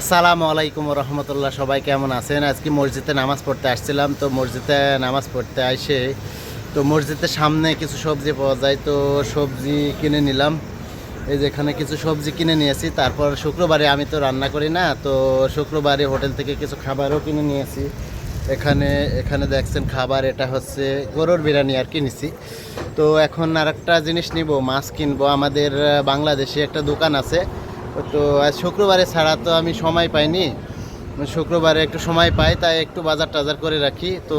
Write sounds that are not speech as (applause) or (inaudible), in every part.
আসসালামু আলাইকুম রহমতুল্লাহ। সবাই কেমন আছেন? আজকে মসজিদে নামাজ পড়তে আসছিলাম, তো মসজিদে নামাজ পড়তে আসে তো মসজিদের সামনে কিছু সবজি পাওয়া যায়, তো সবজি কিনে নিলাম। এই যে এখানে কিছু সবজি কিনে নিয়েছি, তারপর শুক্রবারে আমি তো রান্না করি না, তো শুক্রবারে হোটেল থেকে কিছু খাবারও কিনে নিয়েছি। এখানে এখানে দেখছেন খাবার, এটা হচ্ছে গরুর বিরিয়ানি আর কিনেছি তো এখন আর একটা জিনিস নিব, মাছ কিনবো। আমাদের বাংলাদেশে একটা দোকান আছে তো আজ শুক্রবারে ছাড়া তো আমি সময় পাইনি। শুক্রবারে একটু সময় পাই, তাই একটু বাজার টাজার করে রাখি। তো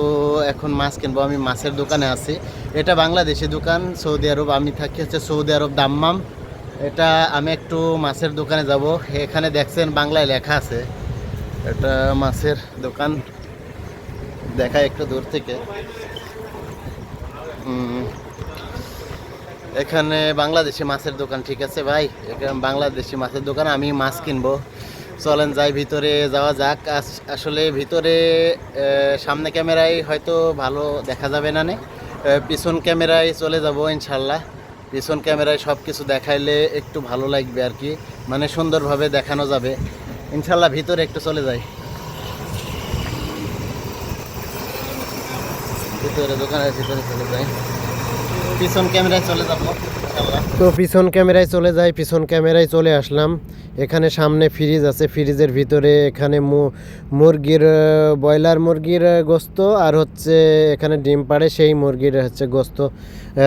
এখন মাছ কিনবো, আমি মাছের দোকানে আছি। এটা বাংলাদেশি দোকান, সৌদি আরব। আমি থাকি হচ্ছে সৌদি আরব দাম্মাম। এটা আমি একটু মাছের দোকানে যাব। এখানে দেখছেন বাংলায় লেখা আছে। এটা মাছের দোকান। দেখায় একটু দূর থেকে। এখানে বাংলাদেশি মাছের দোকান, ঠিক আছে ভাই? এখানে বাংলাদেশি মাছের দোকান, আমি মাছ কিনবো। চলেন যাই, ভিতরে যাওয়া যাক। আস- আসলে ভিতরে সামনে ক্যামেরায় হয়তো ভালো দেখা যাবে না নে। পিছন ক্যামেরায় চলে যাব ইনশাল্লাহ। পিছন ক্যামেরায় সব কিছু দেখাইলে একটু ভালো লাগবে আর কি। মানে সুন্দরভাবে দেখানো যাবে। ইনশাল্লাহ ভিতরে একটু চলে যাই। ভিতরে দোকানের ভিতরে চলে যাই। পিছন ক্যামেরায় চলে যাব তো পিছন ক্যামেরায় চলে যাই, পিছন ক্যামেরায় চলে আসলাম। এখানে সামনে ফ্রিজ আছে ফ্রিজের ভিতরে এখানে মুরগির ব্রয়লার মুরগির গোস্ত আর হচ্ছে এখানে ডিম পাড়ে, সেই মুরগির হচ্ছে গোস্ত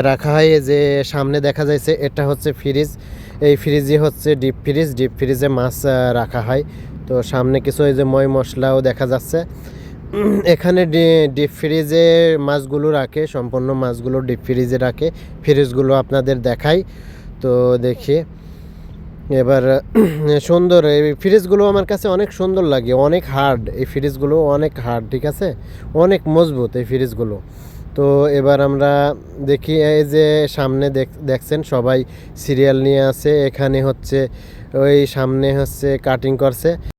রাখা হয়। যে সামনে দেখা যাচ্ছে এটা হচ্ছে ফ্রিজ এই ফ্রিজে হচ্ছে ডিপ ফ্রিজ ডিপ ফ্রিজে মাছ রাখা হয়। তো সামনে কিছু এই যে ময় মশলাও দেখা যাচ্ছে। এখানে ডিপ ফ্রিজে মাছগুলো রাখে, সম্পূর্ণ মাছগুলো ডিপ ফ্রিজে রাখে। ফ্রিজগুলো আপনাদের দেখাই। তো দেখি। এবার, (clears throat) সুন্দর। এই ফ্রিজগুলো আমার কাছে অনেক সুন্দর লাগে, অনেক হার্ড। এই ফ্রিজগুলো অনেক হার্ড, ঠিক আছে? অনেক মজবুত এই ফ্রিজগুলো। তো এবার আমরা দেখি, এই যে সামনে দেখ- দেখছেন সবাই সিরিয়াল নিয়ে আছে। এখানে হচ্ছে, ওই সামনে হচ্ছে কাটিং করছে।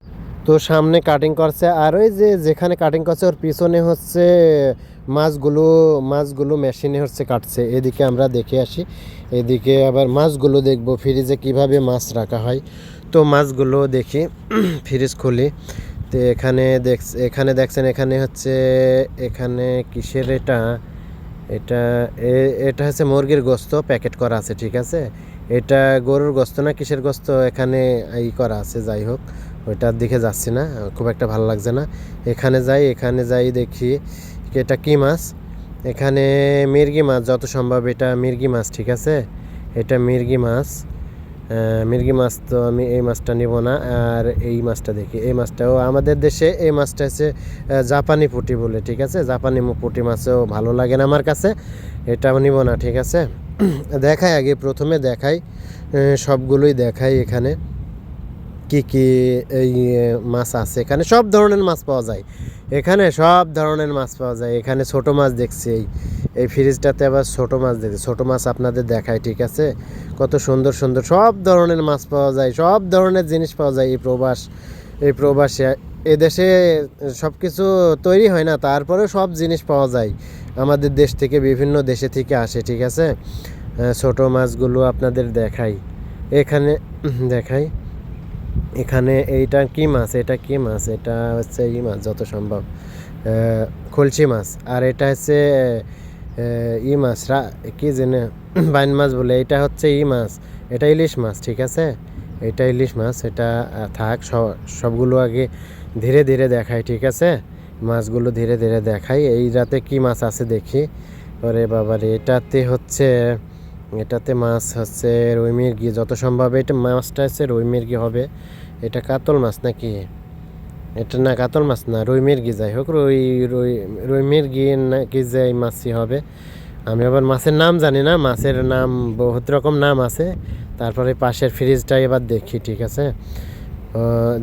তো সামনে কাটিং করছে আর ওই যে যেখানে কাটিং করছে ওর পিছনে হচ্ছে মাছগুলো মাছগুলো মেশিনে হচ্ছে কাটছে। এদিকে আমরা দেখে আসি, এদিকে আবার মাছগুলো দেখব ফ্রিজে কীভাবে মাছ রাখা হয়। তো মাছগুলো দেখি ফ্রিজ খুলি। তো এখানে দেখ, এখানে দেখছেন, এখানে হচ্ছে, এখানে কিসের এটা? এটা এটা হচ্ছে মুরগির গোস্ত প্যাকেট করা আছে, ঠিক আছে? এটা গরুর গোস্ত না কিসের গোস্ত? এখানে ই করা আছে, যাই হোক। ওইটার দিকে যাচ্ছি না, খুব একটা ভালো লাগছে না। এখানে যাই এখানে যাই দেখি এটা কি মাছ? এখানে মির্গি মাছ, যত সম্ভব এটা মির্গি মাছ, ঠিক আছে? এটা মির্গি মাছ। মির্গি মাছ তো আমি এই মাছটা নিব না, আর এই মাছটা দেখি। এই মাছটাও আমাদের দেশে, এই মাছটা হচ্ছে জাপানি পুঁটি বলে, ঠিক আছে? জাপানি পুঁটি মাছও ভালো লাগে না আমার কাছে এটাও নিব না, ঠিক আছে? (clears throat) দেখাই আগে, প্রথমে দেখাই সবগুলোই দেখাই এখানে। কি কি এই মাছ আছে? এখানে সব ধরনের মাছ পাওয়া যায়। এখানে সব ধরনের মাছ পাওয়া যায়। এখানে ছোট মাছ দেখছি। এই এই ফ্রিজটাতে আবার ছোট মাছ দেখছি ছোট মাছ আপনাদের দেখায় ঠিক আছে? কত সুন্দর সুন্দর সব ধরনের মাছ পাওয়া যায়। সব ধরনের জিনিস পাওয়া যায় এই প্রবাস, এই প্রবাসে। এদেশে সব কিছু তৈরি হয় না তারপরে সব জিনিস পাওয়া যায়। আমাদের দেশ থেকে, বিভিন্ন দেশে থেকে আসে, ঠিক আছে? ছোট মাছগুলো আপনাদের দেখাই। এখানে দেখাই। এখানে এইটা কি মাছ? এটা কি মাছ? এটা হচ্ছে ই মাছ, যত সম্ভব। খলসি মাছ। আর এটা হচ্ছে ই মাছ, রা- কি জেনে (clears throat) বাইন মাছ বলে। এটা হচ্ছে ই মাছ। এটা ইলিশ মাছ, ঠিক আছে? এটা ইলিশ মাছ, এটা থাক সবগুলো আগে ধীরে ধীরে দেখাই, ঠিক আছে? মাছগুলো ধীরে ধীরে দেখাই। এই রাতে কি মাছ আছে দেখি। ওরে বাবারে, এটাতে হচ্ছে, এটাতে মাছ হচ্ছে রুই মির্গি। যত সম্ভব এটা মাছটা হচ্ছে রুই মির্গি হবে। এটা কাতল মাছ নাকি? এটা না কাতল মাছ না, রুই মির্গি, যাই হোক, রুই রুই রুই মির্গি নাকি যে এই মাছই হবে। আমি আবার মাছের নাম জানি না, মাছের নাম, বহুত রকম নাম আছে। তারপরে পাশের ফ্রিজটা এবার দেখি, ঠিক আছে?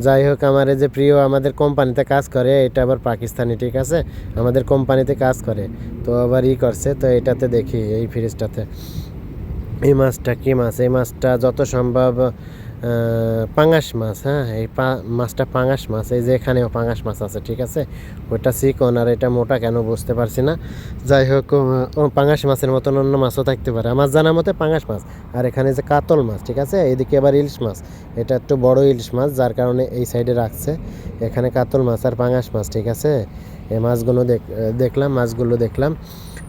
যাই হোক, আমার যে প্রিয় আমাদের কোম্পানিতে কাজ করে, এটা আবার পাকিস্তানি, ঠিক আছে? আমাদের কোম্পানিতে কাজ করে, তো আবার ই করছে, তো এটাতে দেখি, এই ফ্রিজটাতে। এই মাছটা কি মাছ? এই মাছটা যত সম্ভব পাঙাশ মাছ হ্যাঁ? এই মাছটা পাঙাশ মাছ, এই যে এখানেও পাঙাশ মাছ আছে, ঠিক আছে? ওইটা চিকন আর এটা মোটা কেন বুঝতে পারছি না। যাই হোক পাঙাশ মাছের মতন অন্য মাছও থাকতে পারে। আমার জানা মতে পাঙাশ মাছ। আর এখানে যে কাতল মাছ, ঠিক আছে? এইদিকে আবার ইলিশ মাছ। এটা একটু বড় ইলিশ মাছ, যার কারণে এই সাইডে রাখছে। এখানে কাতল মাছ আর পাঙাশ মাছ, ঠিক আছে? এই মাছগুলো দেখ- দেখলাম, মাছগুলো দেখলাম।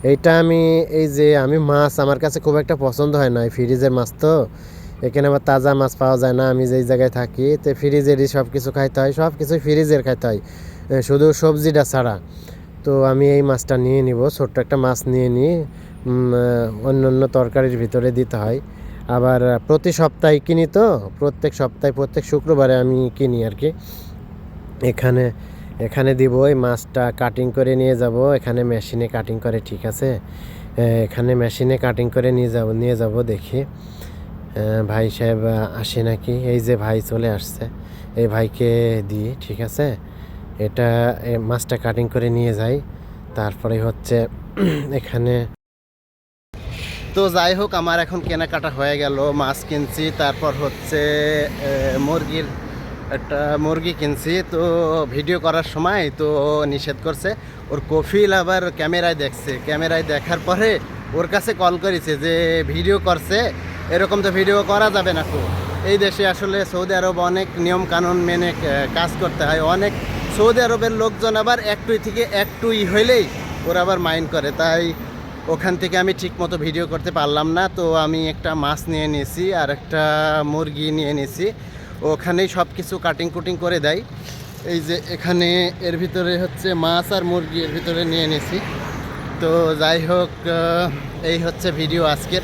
এইটা আমি, এই যে আমি মাছ আমার কাছে খুব একটা পছন্দ হয় না। এই ফ্রিজের মাছ তো। এখানে আবার তাজা মাছ পাওয়া যায় না, আমি যেই জায়গায় থাকি, তো ফ্রিজেরই সব কিছু খাইতে হয় সব কিছু ফ্রিজের খাইতে হয় শুধু সবজিটা ছাড়া। তো আমি এই মাছটা নিয়ে নিব, ছোট্ট একটা মাছ নিয়ে নিই অন্য অন্য তরকারির ভিতরে দিতে হয়। আবার প্রতি সপ্তাহে কিনি তো, প্রত্যেক সপ্তাহে, প্রত্যেক শুক্রবারে আমি কিনি আর কি। এখানে এখানে দিব, এই মাছটা কাটিং করে নিয়ে যাব, এখানে মেশিনে কাটিং করে, ঠিক আছে? এখানে মেশিনে কাটিং করে নিয়ে যাব নিয়ে যাব দেখি। ভাই সাহেব আসে নাকি? এই যে ভাই চলে আসছে। এই ভাইকে দিই, ঠিক আছে? এটা মাছটা কাটিং করে নিয়ে যাই। তারপরে হচ্ছে (clears throat) এখানে তো যাই হোক, আমার এখন কেনাকাটা হয়ে গেল, মাছ কিনছি। তারপর হচ্ছে মুরগির একটা মুরগি কিনছি। তো ভিডিও করার সময় তো নিষেধ করছে। ওর কফিল আবার ক্যামেরায় দেখছে। ক্যামেরায় দেখার পরে ওর কাছে কল করেছে যে, ভিডিও করছে। এরকম তো ভিডিও করা যাবে না তো এই দেশে আসলে সৌদি আরব অনেক নিয়ম কানুন মেনে কাজ করতে হয়। অনেক সৌদি আরবের লোকজন আবার একটুই থেকে একটুই হইলেই ওরা আবার মাইন্ড করে। তাই ওখান থেকে আমি ঠিক মতো ভিডিও করতে পারলাম না। তো আমি একটা মাছ নিয়ে নিয়েছি আর একটা মুরগি নিয়ে নিয়েছি। ওখানেই সব কিছু কাটিং কুটিং করে দেয়। এই যে এখানে এর ভিতরে হচ্ছে মাছ আর মুরগি এর ভিতরে নিয়ে নিয়েছি। তো যাই হোক এই হচ্ছে ভিডিও আজকের।